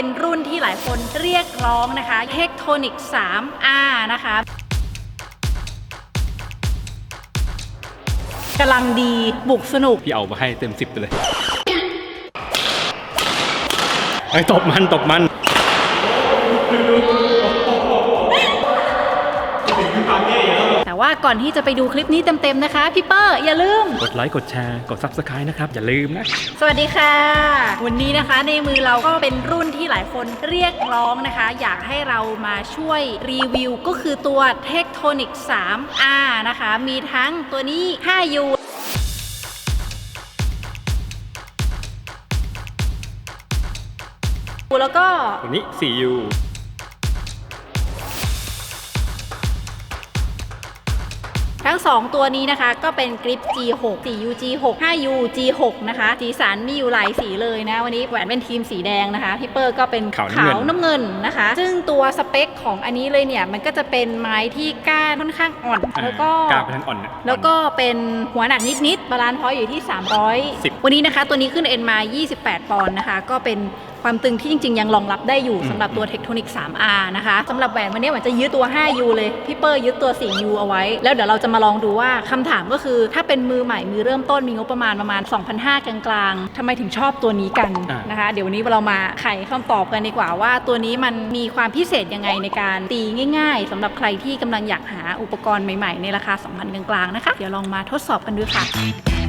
เป็นรุ่นที่หลายคนเรียกร้องนะคะ Tectonic 3R นะคะกำลังดีบุกสนุก พี่เอามาให้เต็มสิบไปเลยไอ้ตบมันตบมัน แต่ ว่าก่อนที่จะไปดูคลิปนี้เต็มๆนะคะพี่เปอร์อย่าลืม กดไลค์ กดแชร์ กด Subscribe นะครับ อย่าลืมนะ สวัสดีค่ะ วันนี้นะคะในมือเราก็เป็นรุ่นที่หลายคนเรียกร้องนะคะ อยากให้เรามาช่วยรีวิว ก็คือตัว Tectonic 3R นะคะ มีทั้งตัวนี้ 5U แล้วก็วันนี้ 4U 2 ตัวนี้นะคะ ก็เป็นกริป G6 4U G6 5U G6 นะคะ สีสันมีอยู่หลายสีเลยนะ วันนี้แหวนเป็นทีมสีแดงนะคะพี่เปอร์ก็เป็นขาวน้ำเงินน้ำเงินนะคะ ซึ่งตัวสเปคของอันนี้เลยเนี่ย มันก็จะเป็นไม้ที่ก้านค่อนข้างอ่อนอ่าแล้วก็กล้าไปทางอ่อนนะแล้วก็เป็นหัวหนักนิดๆบาลานซ์พอยต์อยู่ที่300 10 วันนี้นะคะ ตัวนี้ขึ้นเอ็นมา 28 ปอนด์นะคะ ก็เป็น ความตึงที่จริง ๆ ยังรองรับได้อยู่อืมสำหรับตัว Tectonic 3R นะคะสำหรับแหวนวันนี้แหวนจะยึดตัว 5U เลย พี่เปอร์ยึดตัว 4U เอาไว้ แล้วเดี๋ยวเราจะมาลองดูว่าคำถามก็คือถ้าเป็นมือใหม่มือเริ่มต้นมีงบประมาณประมาณ 2,500 กลางๆทำไมถึงชอบตัวนี้กันอ่าน นะคะ เดี๋ยววันนี้เรามาไขคำตอบกันดีกว่าว่า ตัวนี้มันมีความพิเศษยังไงในการตีง่าย ๆสำหรับใครที่กำลังอยากหาอุปกรณ์ใหม่ๆ ในราคา 2,000 กลางๆนะคะเดี๋ยวลองมาทดสอบกันดูค่ะ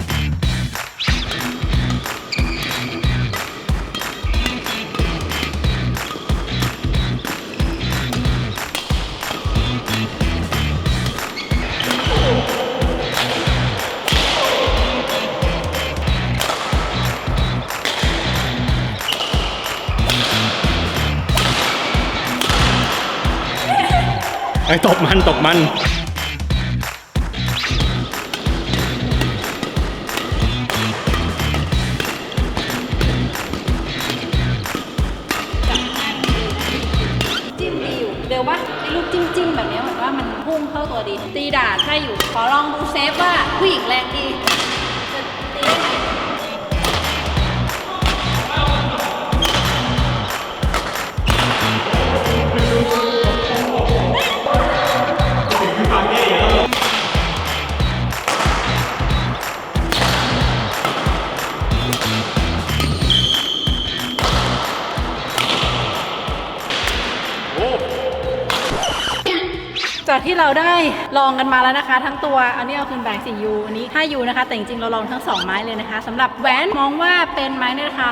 อ้ยตบมันตบมัน จิ้มดีอยู่เร็วปะไอ้ลูกจิ้มจิ้มๆแบบเนี้ยเหมือนว่ามันพุ่งเข้าตัวดี ตีดาดถ้าอยู่ ขอลองดูเซฟว่าผู้หญิงแรงดีจะตีได้ไหม จากที่เราได้ลองกันมาแล้วนะคะ ทั้งตัวอันนี้เอาคืนแบง 4U อันนี้ 5U นะคะ แต่จริงๆเราลองทั้ง 2 ไม้เลยนะคะสำหรับแหวนมองว่าเป็นไม้ในราคา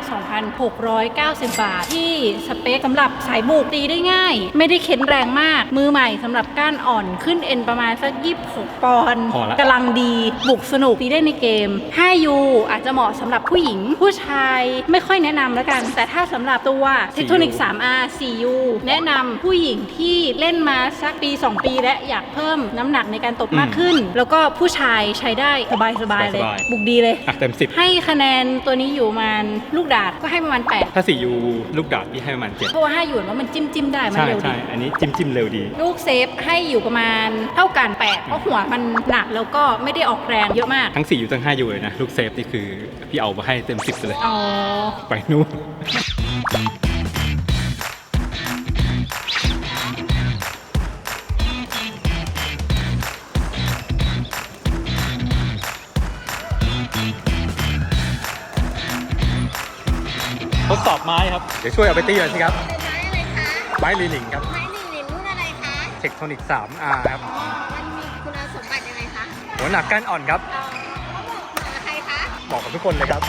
2,690 บาท ที่สเปคสำหรับสายบุกตีได้ง่าย ไม่ได้เข็นแรงมาก มือใหม่สำหรับก้านอ่อนขึ้นเอ็นประมาณสัก26ปอนด์พอละ กำลังดีบุกสนุกตีได้ในเกม 5U อาจจะเหมาะสำหรับผู้หญิง ผู้ชายไม่ค่อยแนะนำแล้วกัน แต่ถ้าสำหรับตัว Tectonic 3R 4U แนะนำผู้หญิงที่เล่นมาสักปี 2 ปีและอยากเพิ่มน้ำหนักในการตบมากขึ้น แล้วก็ผู้ชายใช้ได้สบายๆเลย สบายๆ บุกดีเลย อะเต็มสิบให้คะแนนตัวนี้อยู่ประมาณลูกดาดก็ให้ประมาณ8ถ้า 4U ลูกดาบพี่ให้ประมาณเจ็ดเพราะว่า5อยู่ว่ามันจิ้มจิ้มๆได้มันใช่เร็วใช่ดี อันนี้จิ้มจิ้มเร็วดี ลูกเซฟให้อยู่ประมาณเท่ากัน8เพราะหัวมันหนักแล้วก็ไม่ได้ออกแรงเยอะมาก ทั้ง 4U ทั้ง 5U เลยนะ ลูกเซฟนี่คือพี่เอามาให้เต็มสิบไปเลย อ๋อ ไปนู่น ทดสอบไม้ครับ เดี๋ยวช่วยเอาไปตีหน่อยสิครับเป็นไม้อะไรคะ ไม้ลีหลิงครับ ไม้หนึ่งเหรียญรุ่นอะไรคะเทคโทนิก 3R ครับมันมีคุณสมบัติยังไงคะหัวหนักก้านอ่อนครับ เอ่อเขาบอกเหมาะกับใครคะ บอกกับทุกคนเลยครับ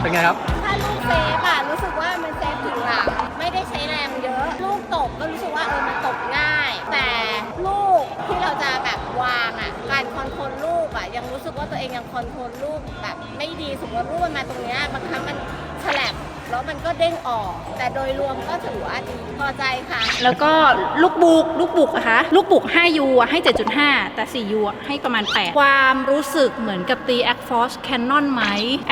เป็นไงครับ ถ้าลูกเซฟอะ กว่าตัวเองยังคอนโทรลลูกแบบไม่ดีสมมติว่าลูกมันมาตรงเนี้ยบางครั้งมันฉลับฉแล้วมันก็เด้งออก แต่โดยรวมก็ถือว่าดีพอใจค่ะ แล้วก็ลูกบุกลูกบุกอะคะลูกบุก 5U อะให้ 7.5 แต่ 4U อะให้ประมาณ 8 ความรู้สึกเหมือนกับตี a c Force Cannon ไหม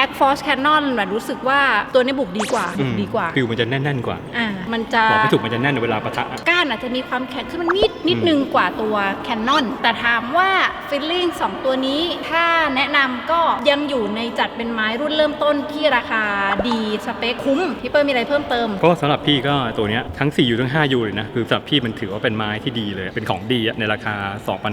a c Force Cannon แบบรู้สึกว่าตัวนี้บุกดีกว่าบุกดีกว่า ฟิลมันจะแน่นๆกว่า อ่า มันจะบอกไม่ถูกมันจะแน่นเวลาปะทะอะก้านอาจจะมีความแข็งขึ้นมันนิดนิดนึงกว่าตัว Canon แต่ถามว่า Feeling 2ตัวนี้ถ้าแนะนำก็ยังอยู่ในจัดเป็นไม้รุ่นเริ่มต้นที่ราคาดีสเปคคุ้มพี่เปิ้ลมีอะไรเพิ่มเติม ก็สำหรับพี่ก็ตัวเนี้ยทั้ง 4U ทั้ง 5U เลยนะ คือสำหรับพี่มันถือว่าเป็นไม้ที่ดีเลย เป็นของดีอะในราคา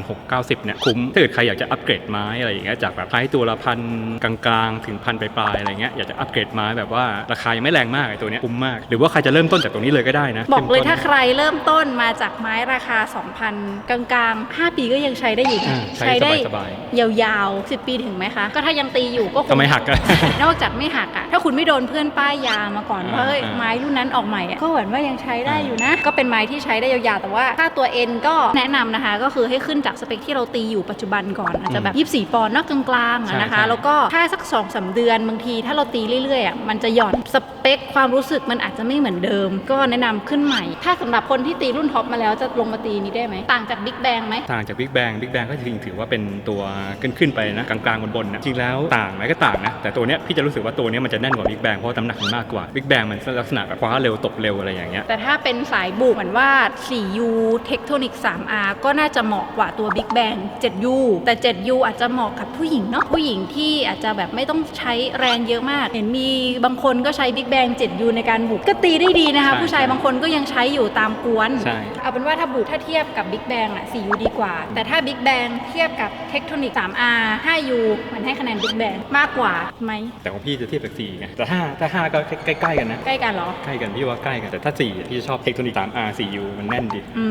2,690 เนี่ย คุ้ม ถ้าเกิดใครอยากจะอัปเกรดไม้อะไรอย่างเงี้ยจากแบบไม้ตัวละพันกลางๆ ถึงพันปลายๆอะไรเงี้ยอยากจะอัปเกรดไม้แบบว่าราคายังไม่แรงมากไอ้ตัวเนี้ยคุ้มมาก หรือว่าใครจะเริ่มต้นจากตรงนี้เลยก็ได้นะบอกเลยริ่มต้นถ้าใครเริ่มต้นมาจากไม้ราคา 2,000 กลางๆ 5 ปีก็ยังใช้ได้อยู่นะอ่าใช้ได้สบายยาวๆ 10 ปีถึงไหมคะ ก็ถ้ายังตีอยู่ก็คงทำไมหักอะนอกจากไม่หักอะถ้าคุณไม่โดนเพื่อนป้ายยามาก่อนว่าอ่าเฮ้ยอ่าไม้รุ่นนั้นออกใหม่อะก็เหมือนว่ายังใช้ได้อยู่นะ ก็เป็นไม้ที่ใช้ได้ยาวๆแต่ว่าถ้าตัวเอ็นก็แนะนำนะคะ ก็คือให้ขึ้นจากสเปคที่เราตีอยู่ปัจจุบันก่อนอาจจะแบบ24ปอนด์เนอกกลางๆอะนะคะใช่ใช่แล้วก็ถ้าสัก2อสเดือนบางที ถ้าเราตีเรื่อยๆอะมันจะหย่อนสเปคความรู้สึกมันอาจจะไม่เหมือนเดิม ก็แนะนำขึ้นใหม่ ถ้าสำหรับคนที่ตีรุ่นท็อปมาแล้วจะลงมาตีนี้ได้ไหม ต่างจากบิ๊กแบงไหมต่างจากบิ๊กแบงบิ๊กแบงก็จริงๆถือว่าเป็นตัวขึ้นขึ้นๆไปนะกลางๆบนๆนะจริงแล้วต่างไหมก็ต่างนะแต่ตัวเนี้ยพี่จะรู้สึกว่าตัวเนี้ยมันจะแน่นกว่าบิ๊กแบงเพราะว่าน้ำหนักมันมากกว่าบิ๊กแบงมันลักษณะแบบคว้าเร็วตบเร็วอะไรอย่างเงี้ยแต่ถ้าเป็นสายบุกเหมือนว่า 4U Tectonic 3R ก็น่าจะเหมาะกว่าตัว Big Bang 7U แต่ 7U อาจจะเหมาะกับผู้หญิงเนาะผู้หญิงที่อาจจะแบบไม่ต้องใช้แรงเยอะมาก เห็นมีบางคนก็ใช้ Big Bang 7U ในการบุกก็ตีได้ดีนะคะใช่ผู้ชายบางคนก็ยังใช้อยู่ตามกวน ใช่ เอาเป็นว่าถ้าบุกถ้าเทียบกับ Big Bang อะ 4U ดีกว่า แต่ถ้า Big Bang เทียบกับ Tectonic 3R 5U มันให้คะแนน Big Bang มากกว่าไหมแต่ของพี่จะเทียบกับสี่ไงแต่ห้าถ้าห้าก็ใกล้ๆกันนะใกล้กันเหรอ ใกล้กันพี่ว่าใกล้กันแต่ถ้าสี่พี่จะชอบเทคโทนิก 3R 4U มันแน่นดีอื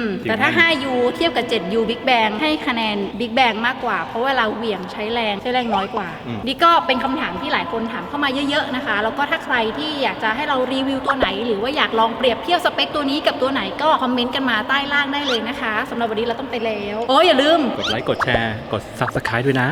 มจริงแต่ถ้าไหม 5U เทียบกับ 7U Big Bang ให้คะแนน Big Bang มากกว่า เพราะว่าเราเหวี่ยงใช้แรงใช้แรงน้อยกว่า อืม นี่ก็เป็นคำถามที่หลายคนถามเข้ามาเยอะๆนะคะ แล้วก็ถ้าใครที่อยากจะให้เรารีวิวตัวไหนหรือว่าอยากลองเปรียบเทียบสเปคตัวนี้กับตัวไหนก็คอมเมนต์กันมาใต้ล่างได้เลยนะคะสำหรับวันนี้เราต้องไปแล้ว โอ้ยอย่าลืม กดไลค์ กดแชร์ กด Subscribe ด้วยนะ